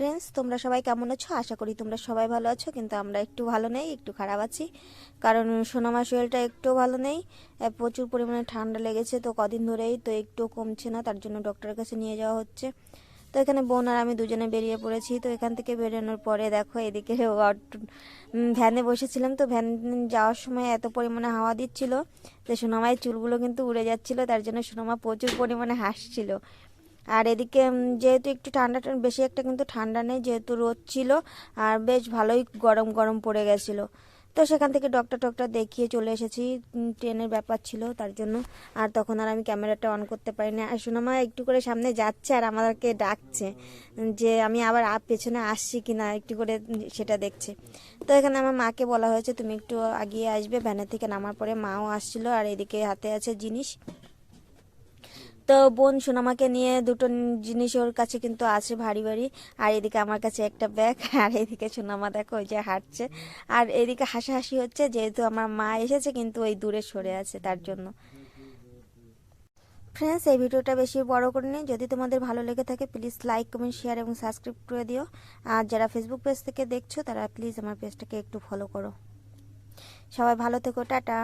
Friends, তোমরা সবাই কেমন আছো? আশা করি তোমরা সবাই ভালো আছো, কিন্তু আমরা একটু ভালো নেই, একটু খারাপ আছি। কারণ সোনামা শরীরটা একটু ভালো নেই প্রচুর পরিমাণে ঠান্ডা লেগেছে, তো কদিন ধরেই তো একটু কমছে না, তার জন্য ডক্টরের কাছে নিয়ে যাওয়া হচ্ছে। তো এখানে বোন আর আমি দুজনে বেরিয়ে পড়েছি, তো এখান থেকে বেরোনোর পরে দেখো এদিকে ভ্যানে বসেছিলাম, তো ভ্যান যাওয়ার সময় এত পরিমাণে হাওয়া দিচ্ছিল, যে সোনামায়ের চুলগুলো কিন্তু উড়ে যাচ্ছিল, তার জন্য সোনামা প্রচুর পরিমাণে হাসছিল। আর এদিকে যেহেতু একটু ঠান্ডা বেশি একটা কিন্তু ঠান্ডা নেই, যেহেতু রোদ ছিল, আর বেশ ভালোই গরম গরম পড়ে গেছিল। তো সেখান থেকে ডক্টর টক্টর দেখিয়ে চলে এসেছি ট্রেনের ব্যাপার ছিল তার জন্য। আর তখন আর আমি ক্যামেরাটা অন করতে পারিনি। আর সোনামা একটু করে সামনে যাচ্ছে আর আমাদেরকে ডাকছে যে আমি আবার পেছনে আসছি কি না একটু করে সেটা দেখছে। তো এখানে আমার মাকে বলা হয়েছে, তুমি একটু আগিয়ে আসবে। ভ্যানের থেকে নামার পরে মাও আসছিল, আর এদিকে হাতে আছে জিনিস। তো বোন সোনামাকে নিয়ে দুটো জিনিস ওর কাছে কিন্তু আছে ভারী ভারী। আর এদিকে আমার কাছে একটা ব্যাগ আর এদিকে সোনামা দেখো ওই যে হাঁটছে। আর এদিকে হাসাহাসি হচ্ছে, যেহেতু আমার মা এসেছে, কিন্তু ওই দূরে সরে আছে তার জন্য। ফ্রেন্ডস এই ভিডিওটা বেশি বড় করে নিই যদি তোমাদের ভালো লেগে থাকে প্লিজ লাইক কমেন্ট শেয়ার এবং সাবস্ক্রাইব করে দিও। আর যারা ফেসবুক পেজ থেকে দেখছ, তারা প্লিজ আমার পেজটাকে একটু ফলো করো। সবাই ভালো থেকো, টাটা।